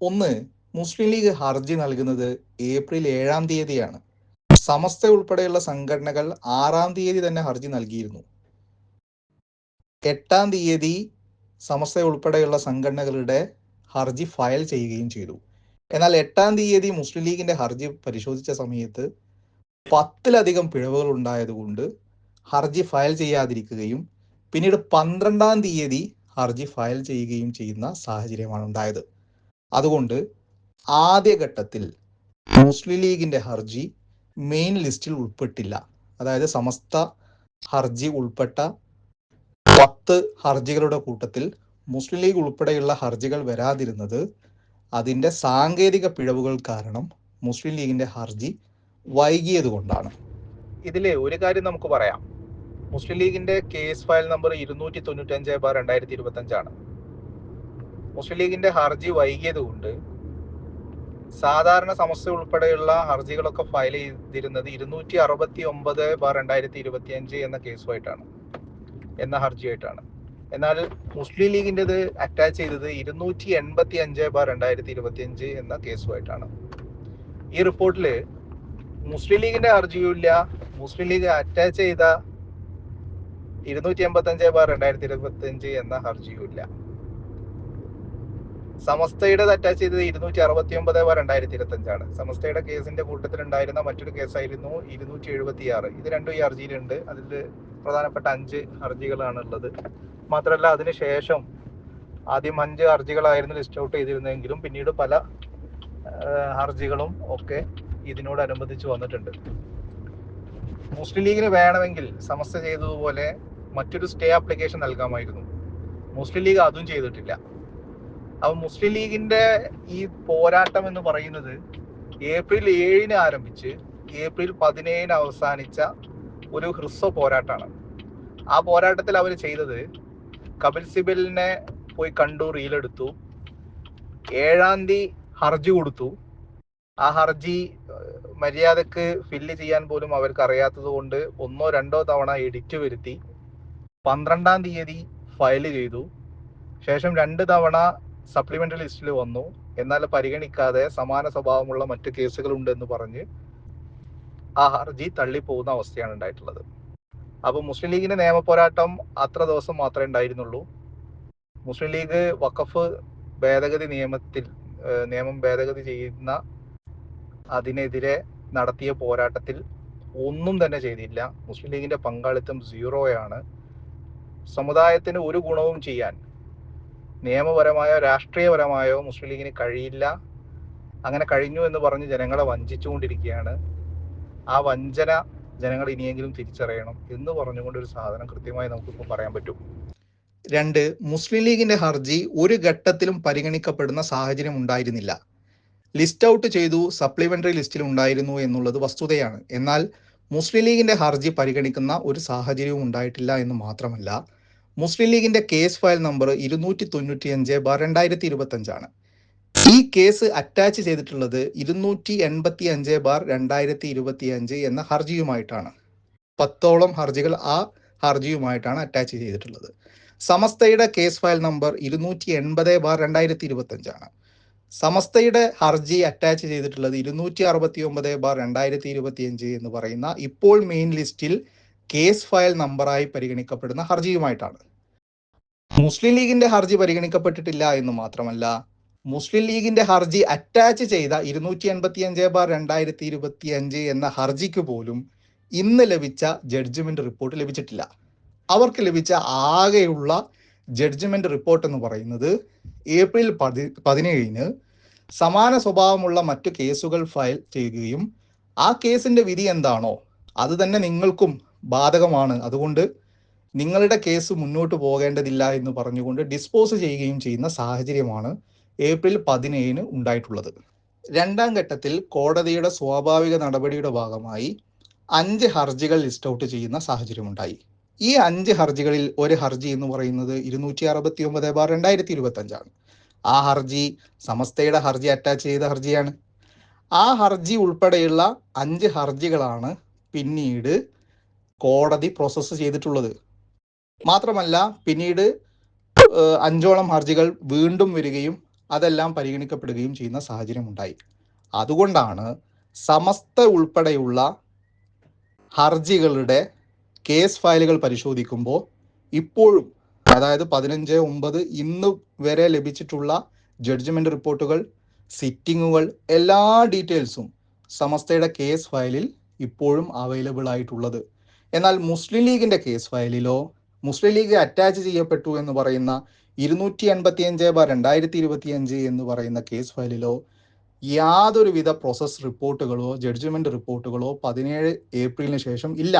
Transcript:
ഒന്ന് മുസ്ലിം ലീഗ് ഹർജി നൽകുന്നത് ഏപ്രിൽ ഏഴാം തീയതിയാണ്. സമസ്ത ഉൾപ്പെടെയുള്ള സംഘടനകൾ ആറാം തീയതി തന്നെ ഹർജി നൽകിയിരുന്നു. എട്ടാം തീയതി സമസ്ത ഉൾപ്പെടെയുള്ള സംഘടനകളുടെ ഹർജി ഫയൽ ചെയ്യുകയും ചെയ്തു. എന്നാൽ എട്ടാം തീയതി മുസ്ലിം ലീഗിന്റെ ഹർജി പരിശോധിച്ച സമയത്ത് പത്തിലധികം പിഴവുകൾ ഉണ്ടായതുകൊണ്ട് ഹർജി ഫയൽ ചെയ്യാതിരിക്കുകയും പിന്നീട് പന്ത്രണ്ടാം തീയതി ഹർജി ഫയൽ ചെയ്യുകയും ചെയ്യുന്ന സാഹചര്യമാണ് ഉണ്ടായത്. അതുകൊണ്ട് ആദ്യഘട്ടത്തിൽ മുസ്ലിം ലീഗിന്റെ ഹർജി മെയിൻ ലിസ്റ്റിൽ ഉൾപ്പെട്ടില്ല. അതായത് സമസ്ത ഹർജി ഉൾപ്പെട്ട പത്ത് ഹർജികളുടെ കൂട്ടത്തിൽ മുസ്ലിം ലീഗ് ഉൾപ്പെടെയുള്ള ഹർജികൾ വരാതിരുന്നത് അതിന്റെ സാങ്കേതിക പിഴവുകൾ കാരണം മുസ്ലിം ലീഗിന്റെ ഹർജി വൈകിയത് കൊണ്ടാണ്. ഇതിലെ ഒരു കാര്യം നമുക്ക് പറയാം. മുസ്ലിം ലീഗിന്റെ കേസ് ഫയൽ നമ്പർ ഇരുന്നൂറ്റി തൊണ്ണൂറ്റി അഞ്ച് ബാർ രണ്ടായിരത്തി ഇരുപത്തി അഞ്ചാണ് മുസ്ലിം ലീഗിന്റെ ഹർജി വൈകിയത് കൊണ്ട് സാധാരണ സമസ്യ ഉൾപ്പെടെയുള്ള ഹർജികളൊക്കെ ഫയൽ ചെയ്തിരുന്നത് ഇരുന്നൂറ്റി അറുപത്തി ഒമ്പത് ബാർ രണ്ടായിരത്തി ഇരുപത്തി അഞ്ച് എന്ന കേസുമായിട്ടാണ് എന്ന ഹർജിയായിട്ടാണ്. എന്നാൽ മുസ്ലിം ലീഗിന്റെത് അറ്റാച്ച് ചെയ്തത് ഇരുന്നൂറ്റി എൺപത്തി അഞ്ച് ബാർ രണ്ടായിരത്തി ഇരുപത്തി അഞ്ച് എന്ന കേസുമായിട്ടാണ്. ഈ റിപ്പോർട്ടിൽ മുസ്ലിം ലീഗിന്റെ ഹർജിയും ഇല്ല മുസ്ലിം ലീഗ് അറ്റാച്ച് ചെയ്ത ഇരുന്നൂറ്റി എൺപത്തി അഞ്ച് ബാർ രണ്ടായിരത്തി ഇരുപത്തി അഞ്ച് എന്ന ഹർജിയും ഇല്ല സമസ്തയുടെ അറ്റാച്ച് ചെയ്തത് ഇരുന്നൂറ്റി അറുപത്തി ഒമ്പത് രണ്ടായിരത്തി ഇരുപത്തി അഞ്ചാണ് സമസ്തയുടെ കേസിന്റെ കൂട്ടത്തിൽ ഉണ്ടായിരുന്ന മറ്റൊരു കേസായിരുന്നു ഇരുന്നൂറ്റി എഴുപത്തി ആറ് ഇത് രണ്ടും ഈ ഹർജിയിലുണ്ട്. അതിൽ പ്രധാനപ്പെട്ട അഞ്ച് ഹർജികളാണ് ഉള്ളത് മാത്രമല്ല അതിനുശേഷം ആദ്യം അഞ്ച് ഹർജികളായിരുന്നു ലിസ്റ്റ് ഔട്ട് ചെയ്തിരുന്നെങ്കിലും പിന്നീട് പല ഹർജികളും ഒക്കെ ഇതിനോടനുബന്ധിച്ച് വന്നിട്ടുണ്ട്. മുസ്ലിം ലീഗിന് വേണമെങ്കിൽ സമസ്ത ചെയ്തതുപോലെ മറ്റൊരു സ്റ്റേ ആപ്ലിക്കേഷൻ നൽകാമായിരുന്നു. മുസ്ലിം ലീഗ് അതും ചെയ്തിട്ടില്ല. അപ്പൊ മുസ്ലിം ലീഗിന്റെ ഈ പോരാട്ടം എന്ന് പറയുന്നത് ഏപ്രിൽ ഏഴിന് ആരംഭിച്ച് ഏപ്രിൽ പതിനേഴിന് അവസാനിച്ച ഒരു ഹ്രസ്വ പോരാട്ടമാണ്. ആ പോരാട്ടത്തിൽ അവർ ചെയ്തത് കപിൽ സിബലിനെ പോയി കണ്ടു റീലെടുത്തു ഏഴാം തീയതി ഹർജി കൊടുത്തു. ആ ഹർജി മര്യാദയ്ക്ക് ഫില്ല് ചെയ്യാൻ പോലും അവർക്ക് അറിയാത്തത് കൊണ്ട് ഒന്നോ രണ്ടോ തവണ എഡിറ്റ് വരുത്തി. പന്ത്രണ്ടാം തീയതി ഫയൽ ചെയ്തു. ശേഷം രണ്ട് തവണ സപ്ലിമെന്ററി ലിസ്റ്റിൽ വന്നു. എന്നാൽ പരിഗണിക്കാതെ സമാന സ്വഭാവമുള്ള മറ്റു കേസുകൾ എന്ന് പറഞ്ഞ് ആ ഹർജി തള്ളിപ്പോകുന്ന അവസ്ഥയാണ് ഉണ്ടായിട്ടുള്ളത്. അപ്പോൾ മുസ്ലിം ലീഗിന്റെ നിയമ പോരാട്ടം അത്ര ദിവസം മാത്രമേ ഉണ്ടായിരുന്നുള്ളൂ. മുസ്ലിം ലീഗ് വഖഫ് ഭേദഗതി നിയമത്തിൽ നിയമം ഭേദഗതി ചെയ്യുന്ന അതിനെതിരെ നടത്തിയ പോരാട്ടത്തിൽ ഒന്നും തന്നെ ചെയ്തില്ല. മുസ്ലിം ലീഗിന്റെ പങ്കാളിത്തം സീറോയാണ് സമുദായത്തിന് ഒരു ഗുണവും ചെയ്യാൻ നിയമപരമായോ രാഷ്ട്രീയപരമായോ മുസ്ലിം ലീഗിന് കഴിയില്ല. അങ്ങനെ കഴിഞ്ഞു എന്ന് പറഞ്ഞ് ജനങ്ങളെ വഞ്ചിച്ചുകൊണ്ടിരിക്കുകയാണ്. ആ വഞ്ചന ജനങ്ങൾ ഇനിയെങ്കിലും തിരിച്ചറിയണം എന്ന് പറഞ്ഞുകൊണ്ട് ഒരു സാധനം കൃത്യമായി നമുക്കിപ്പോൾ പറയാൻ പറ്റും. രണ്ട് മുസ്ലിം ലീഗിന്റെ ഹർജി ഒരു ഘട്ടത്തിലും പരിഗണിക്കപ്പെടുന്ന സാഹചര്യം ഉണ്ടായിരുന്നില്ല. ലിസ്റ്റ് ഔട്ട് ചെയ്തു സപ്ലിമെന്ററി ലിസ്റ്റിൽ ഉണ്ടായിരുന്നു എന്നുള്ളത് വസ്തുതയാണ്. എന്നാൽ മുസ്ലിം ലീഗിന്റെ ഹർജി പരിഗണിക്കുന്ന ഒരു സാഹചര്യവും ഉണ്ടായിട്ടില്ല എന്ന് മാത്രമല്ല മുസ്ലിം ലീഗിന്റെ കേസ് ഫയൽ നമ്പർ ഇരുന്നൂറ്റി തൊണ്ണൂറ്റി അഞ്ച് ബാർ രണ്ടായിരത്തി ഇരുപത്തി അഞ്ചാണ് ഈ കേസ് അറ്റാച്ച് ചെയ്തിട്ടുള്ളത് ഇരുന്നൂറ്റി എൺപത്തി അഞ്ച് ബാർ രണ്ടായിരത്തി ഇരുപത്തി അഞ്ച് എന്ന ഹർജിയുമായിട്ടാണ്. പത്തോളം ഹർജികൾ ആ ഹർജിയുമായിട്ടാണ് അറ്റാച്ച് ചെയ്തിട്ടുള്ളത്. സമസ്തയുടെ കേസ് ഫയൽ നമ്പർ ഇരുന്നൂറ്റി എൺപത് ബാർ രണ്ടായിരത്തി ഇരുപത്തി അഞ്ചാണ് സമസ്തയുടെ ഹർജി അറ്റാച്ച് ചെയ്തിട്ടുള്ളത് ഇരുന്നൂറ്റി അറുപത്തി ഒമ്പത് ബാർ രണ്ടായിരത്തി ഇരുപത്തി അഞ്ച് എന്ന് പറയുന്ന ഇപ്പോൾ മെയിൻ ലിസ്റ്റിൽ കേസ് ഫയൽ നമ്പറായി പരിഗണിക്കപ്പെടുന്ന ഹർജിയുമായിട്ടാണ്. മുസ്ലിം ലീഗിന്റെ ഹർജി പരിഗണിക്കപ്പെട്ടിട്ടില്ല എന്ന് മാത്രമല്ല മുസ്ലിം ലീഗിന്റെ ഹർജി അറ്റാച്ച് ചെയ്ത ഇരുന്നൂറ്റി എൺപത്തി അഞ്ച് ബാർ രണ്ടായിരത്തി ഇരുപത്തി അഞ്ച് എന്ന ഹർജിക്ക് പോലും ഇന്ന് ലഭിച്ച ജഡ്ജ്മെന്റ് റിപ്പോർട്ട് ലഭിച്ചിട്ടില്ല. അവർക്ക് ലഭിച്ച ആകെയുള്ള ജഡ്ജ്മെന്റ് റിപ്പോർട്ട് എന്ന് പറയുന്നത് ഏപ്രിൽ പതി പതിനേഴിന് സമാന സ്വഭാവമുള്ള മറ്റു കേസുകൾ ഫയൽ ചെയ്യുകയും ആ കേസിന്റെ വിധി എന്താണോ അത് തന്നെ നിങ്ങൾക്കും ബാധകമാണ്. അതുകൊണ്ട് നിങ്ങളുടെ കേസ് മുന്നോട്ട് പോകേണ്ടതില്ല എന്ന് പറഞ്ഞുകൊണ്ട് ഡിസ്പോസ് ചെയ്യുകയും ചെയ്യുന്ന സാഹചര്യമാണ് ഏപ്രിൽ പതിനേഴിന് ഉണ്ടായിട്ടുള്ളത്. രണ്ടാം ഘട്ടത്തിൽ കോടതിയുടെ സ്വാഭാവിക നടപടിയുടെ ഭാഗമായി അഞ്ച് ഹർജികൾ ലിസ്റ്റ് ഔട്ട് ചെയ്യുന്ന സാഹചര്യമുണ്ടായി. ഈ അഞ്ച് ഹർജികളിൽ ഒരു ഹർജി എന്ന് പറയുന്നത് ഇരുന്നൂറ്റി അറുപത്തി ഒമ്പത് ബാർ രണ്ടായിരത്തി ഇരുപത്തി അഞ്ചാണ് ആ ഹർജി സമസ്തയുടെ ഹർജി അറ്റാച്ച് ചെയ്ത ഹർജിയാണ്. ആ ഹർജി ഉൾപ്പെടെയുള്ള അഞ്ച് ഹർജികളാണ് പിന്നീട് കോടതി പ്രോസസ്സ് ചെയ്തിട്ടുള്ളത്. മാത്രമല്ല പിന്നീട് അഞ്ചോളം ഹർജികൾ വീണ്ടും വരികയും അതെല്ലാം പരിഗണിക്കപ്പെടുകയും ചെയ്യുന്ന സാഹചര്യം ഉണ്ടായി അതുകൊണ്ടാണ് സമസ്ത ഉൾപ്പെടെയുള്ള ഹർജികളുടെ കേസ് ഫയലുകൾ പരിശോധിക്കുമ്പോൾ ഇപ്പോഴും അതായത് പതിനഞ്ച് ഒമ്പത് ഇന്ന് വരെ ലഭിച്ചിട്ടുള്ള ജഡ്ജ്മെന്റ് റിപ്പോർട്ടുകൾ സിറ്റിങ്ങുകൾ എല്ലാ ഡീറ്റെയിൽസും സമസ്തയുടെ കേസ് ഫയലിൽ ഇപ്പോഴും അവൈലബിൾ ആയിട്ടുള്ളത്. എന്നാൽ മുസ്ലിം ലീഗിന്റെ കേസ് ഫയലിലോ മുസ്ലിം ലീഗ് അറ്റാച്ച് ചെയ്യപ്പെട്ടു എന്ന് പറയുന്ന ഇരുന്നൂറ്റി എൺപത്തി അഞ്ച് ബാർ രണ്ടായിരത്തി ഇരുപത്തി അഞ്ച് എന്ന് പറയുന്ന കേസ് ഫയലിലോ യാതൊരുവിധ പ്രോസസ് റിപ്പോർട്ടുകളോ ജഡ്ജ്മെന്റ് റിപ്പോർട്ടുകളോ പതിനേഴ് ഏപ്രിലിന് ശേഷം ഇല്ല.